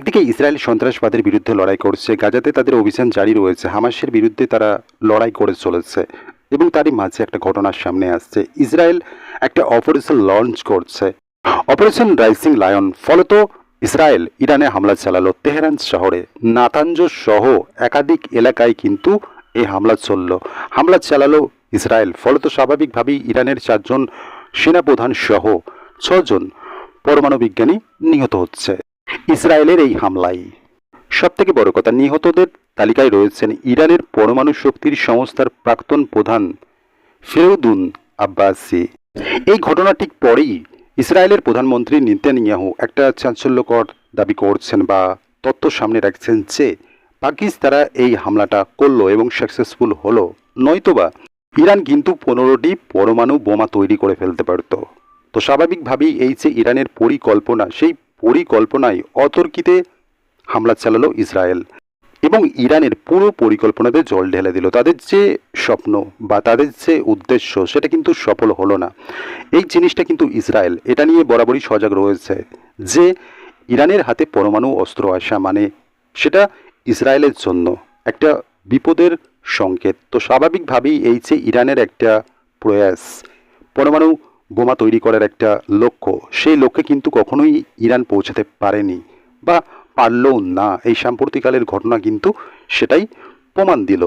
একদিকে ইসরায়েল সন্ত্রাসবাদের বিরুদ্ধে লড়াই করছে, গাজাতে তাদের অভিযান জারি রয়েছে, হামাসের বিরুদ্ধে তারা লড়াই করে চলেছে এবং তারই মাঝে একটা ঘটনার সামনে আসছে। ইসরায়েল একটা অপারেশন লঞ্চ করছে। অপারেশন রাইসিং লায়ন, ফলত ইসরায়েল ইরানে হামলা চালালো তেহরান শহরে। নাতাঞ্জ সহ একাধিক এলাকায় কিন্তু এই হামলা চলল। হামলা চালালো ইসরায়েল, ফলত স্বাভাবিকভাবেই ইরানের চারজন সেনাপ্রধান সহ ছজন পরমাণু বিজ্ঞানী নিহত হচ্ছে। ইসরায়েলের এই হামলায়। সব থেকে বড় কথা, নিহতদের তালিকায় রয়েছেন ইরানের পরমাণু শক্তির সংস্থার প্রাক্তন প্রধান ফেরুদুন আব্বাসি। এই ঘটনা ঠিক পরেই ইসরায়েলের প্রধানমন্ত্রী নিতানিয়াহু একটা চাঞ্চল্যকর দাবি করছেন বা তথ্য সামনে রাখছেন যে পাকিস্তারা এই হামলাটা করল এবং সাকসেসফুল হলো। নয়তোবা, ইরান কিন্তু পনেরোটি পরমাণু বোমা তৈরি করে ফেলতে পারত। তো স্বাভাবিকভাবেই এই যে ইরানের পরিকল্পনা, সেই পরিকল্পনায় অতর্কিতে হামলা চালালো ইসরায়েল এবং ইরানের পুরো পরিকল্পনাতে জল ঢেলে দিল। তাদের যে স্বপ্ন বা তাদের যে উদ্দেশ্য, সেটা কিন্তু সফল হলো না। এই জিনিসটা কিন্তু ইসরায়েল, এটা নিয়ে বরাবরই সজাগ রয়েছে যে ইরানের হাতে পরমাণু অস্ত্র আসা মানে সেটা ইসরায়েলের জন্য একটা বিপদের সংকেত। তো স্বাভাবিকভাবেই এই যে ইরানের একটা প্রয়াস, পরমাণু বোমা তৈরি করার একটা লক্ষ্য। সেই লক্ষ্যে কিন্তু কখনোই ইরান পৌঁছাতে পারেনি বা পারলেও না। এই সাম্প্রতিকালের ঘটনা কিন্তু সেটাই প্রমাণ দিল।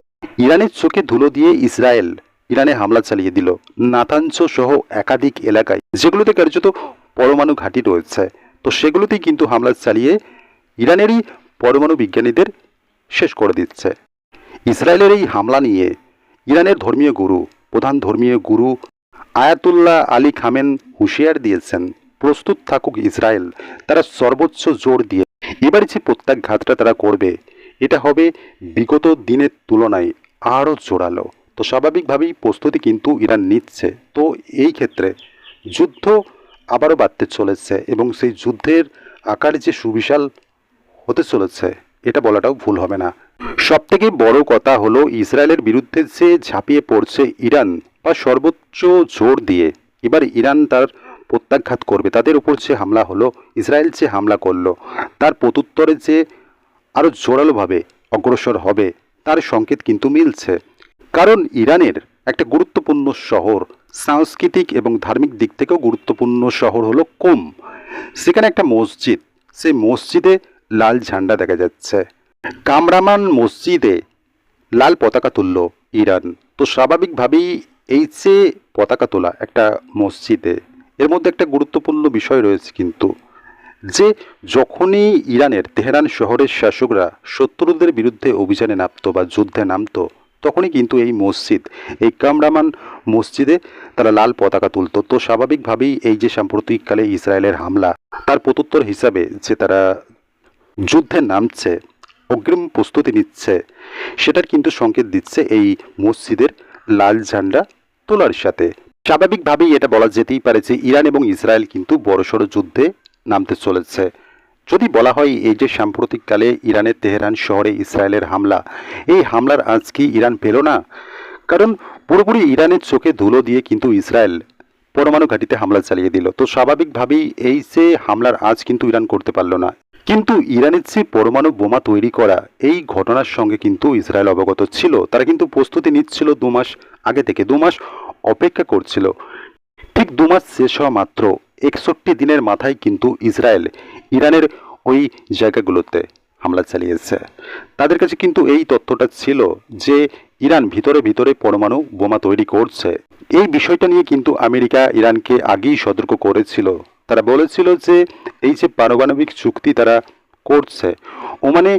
ইরানের চোখে ধুলো দিয়ে ইসরায়েল ইরানে হামলা চালিয়ে দিল। নাতাঞ্চ সহ একাধিক এলাকায়, যেগুলোতে কার্যত পরমাণু ঘাঁটি রয়েছে। তো সেগুলোতেই কিন্তু হামলা চালিয়ে ইরানেরই পরমাণু বিজ্ঞানীদের শেষ করে দিচ্ছে। ইসরায়েলের এই হামলা নিয়ে ইরানের ধর্মীয় গুরু, প্রধান ধর্মীয় গুরু আয়াতুল্লাহ আলী খামেন হুঁশিয়ার দিয়েছেন, প্রস্তুত থাকুক ইসরায়েল, তারা সর্বোচ্চ জোর দিয়ে এবার যে প্রত্যাঘাতটা তারা করবে, এটা হবে বিগত দিনের তুলনায় আরও জোরালো। তো স্বাভাবিকভাবেই প্রস্তুতি কিন্তু ইরান নিচ্ছে। তো এই ক্ষেত্রে যুদ্ধ আবারও বাড়তে চলেছে এবং সেই যুদ্ধের আকার যে সুবিশাল হতে চলেছে, এটা বলাটাও ভুল হবে না। সব থেকে বড় কথা হলো, ইসরায়েলের বিরুদ্ধে যে ঝাঁপিয়ে পড়ছে ইরান বা সর্বোচ্চ জোর দিয়ে এবার ইরান তার প্রত্যাঘাত করবে। তাদের উপর যে হামলা হলো, ইসরায়েল যে হামলা করল, তার প্রত্যুত্তরে যে আরও জোরালোভাবে অগ্রসর হবে, তার সংকেত কিন্তু মিলছে। কারণ ইরানের একটা গুরুত্বপূর্ণ শহর, সাংস্কৃতিক এবং ধার্মিক দিক থেকেও গুরুত্বপূর্ণ শহর হলো কোম। সেখানে একটা মসজিদ, সেই মসজিদে লাল ঝান্ডা দেখা যাচ্ছে। কামরামান মসজিদে লাল পতাকা তুলল ইরান। তো স্বাভাবিকভাবেই এই যে পতাকা তোলা একটা মসজিদে, এর মধ্যে একটা গুরুত্বপূর্ণ বিষয় রয়েছে কিন্তু, যে যখনই ইরানের তেহরান শহরের শাসকরা শত্রুদের বিরুদ্ধে অভিযানে নামতো বা যুদ্ধে নামতো, তখনই কিন্তু এই মসজিদ, এই কামরামান মসজিদে তারা লাল পতাকা তুলতো। তো স্বাভাবিকভাবেই এই যে সাম্প্রতিককালে ইসরায়েলের হামলা, তার প্রত্যুত্তর হিসাবে যে তারা যুদ্ধে নামছে, অগ্রিম প্রস্তুতি নিচ্ছে, সেটার কিন্তু সংকেত দিচ্ছে এই মসজিদের লাল ঝান্ডা তোলার সাথে। স্বাভাবিকভাবেই এটা বলা যেতেই পারে যে ইরান এবং ইসরায়েল কিন্তু বড়সড় যুদ্ধে নামতে চলেছে। যদি বলা হয় এই যে সাম্প্রতিককালে ইরানের তেহরান শহরে ইসরায়েলের হামলা, এই হামলার আজ কি ইরান পেল না? কারণ পুরোপুরি ইরানের চোখে ধুলো দিয়ে কিন্তু ইসরায়েল পরমাণু ঘাঁটিতে হামলা চালিয়ে দিল। তো স্বাভাবিকভাবেই এই যে হামলার আজ কিন্তু ইরান করতে পারল না। কিন্তু ইরানের যে পরমাণু বোমা তৈরি করা, এই ঘটনার সঙ্গে কিন্তু ইসরায়েল অবগত ছিল। তারা কিন্তু প্রস্তুতি নিচ্ছিল দু মাস আগে থেকে, দু মাস অপেক্ষা করছিল। ঠিক দু মাস শেষ হওয়া মাত্র একষট্টি দিনের মাথায় কিন্তু ইসরায়েল ইরানের ওই জায়গাগুলোতে হামলা চালিয়েছে। তাদের কাছে কিন্তু এই তথ্যটা ছিল যে, ইরান ভিতরে ভিতরে পরমাণু বোমা তৈরি করছে। এই বিষয়টা নিয়ে কিন্তু আমেরিকা ইরানকে আগেই সতর্ক করেছিল। তারা বলেছিল যে এই যে পারমাণবিক চুক্তি তারা করছে, ওমানে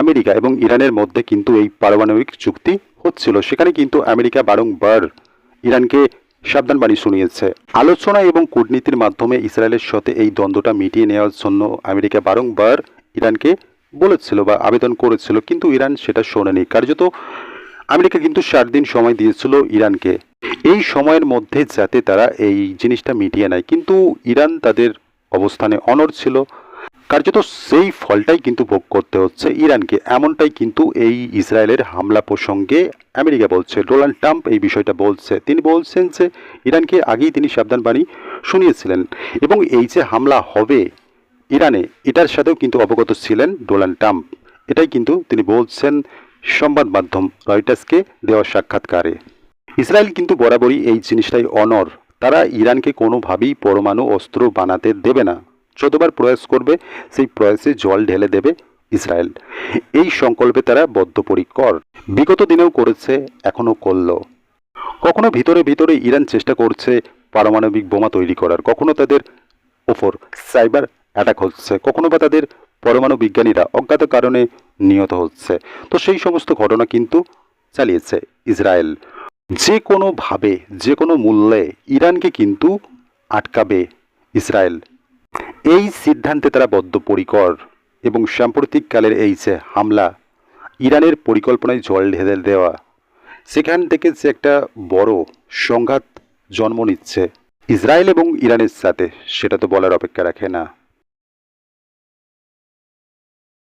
আমেরিকা এবং ইরানের মধ্যে কিন্তু এই পারমাণবিক চুক্তি হচ্ছিল। সেখানে কিন্তু আমেরিকা বারংবার ইরানকে সাবধানবাণী শুনিয়েছে। আলোচনা এবং কূটনীতির মাধ্যমে ইসরায়েলের সাথে এই দ্বন্দ্বটা মিটিয়ে নেওয়ার জন্য আমেরিকা বারংবার ইরানকে বলেছিল বা আবেদন করেছিল, কিন্তু ইরান সেটা শোনেনি। কার্যত আমেরিকা কিন্তু ষাট দিন সময় দিয়েছিল ইরানকে। এই সময়ের মধ্যে যাতে তারা এই জিনিসটা মিটিয়ে নেয়। কিন্তু ইরান তাদের অবস্থানে অনর ছিল। কার্যত সেই ফলটাই কিন্তু ভোগ করতে হচ্ছে ইরানকে। এমনটাই কিন্তু এই ইসরায়েলের হামলা প্রসঙ্গে আমেরিকা বলছে। ডোনাল্ড ট্রাম্প এই বিষয়টা বলছে। তিনি বলছেন যে, ইরানকে আগেই তিনি সাবধানবাণী শুনিয়েছিলেন। এবং এই যে হামলা হবে ইরানে, এটার সাথেও কিন্তু অবগত ছিলেন ডোনাল্ড ট্রাম্প। এটাই কিন্তু তিনি বলছেন সংবাদ মাধ্যম রয়টার্সকে দেওয়া সাক্ষাৎকারে। ইসরায়েল কিন্তু বরাবরই এই জিনিসটাই অনর। তারা ইরানকে কোনোভাবেই পরমাণু, অস্ত্র বানাতে দেবে না। যতবার প্রয়াস করবে, সেই প্রয়াসে জল ঢেলে দেবে ইসরায়েল। এই সংকল্পে তারা বদ্ধপরিকর। বিগত দিনেও করেছে, এখনও করল। কখনো ভিতরে ভিতরে ইরান চেষ্টা করছে পারমাণবিক বোমা তৈরি করার। কখনো তাদের ওপর সাইবার অ্যাটাক হচ্ছে। কখনো বা তাদের পরমাণু বিজ্ঞানীরা অজ্ঞাত কারণে নিহত হচ্ছে। তো সেই সমস্ত ঘটনা কিন্তু চালিয়েছে ইসরায়েল। যে কোনোভাবে যে কোনো মূল্যে ইরানকে কিন্তু আটকাবে ইসরায়েল। এই সিদ্ধান্তে তারা বদ্ধপরিকর এবং সাম্প্রতিককালের এই যে হামলা, ইরানের পরিকল্পনায় জল ঢেলে দেওয়া, সেখান থেকে যে একটা বড় সংঘাত জন্ম নিচ্ছে ইসরায়েল এবং ইরানের সাথে, সেটা তো বলার অপেক্ষা রাখে না।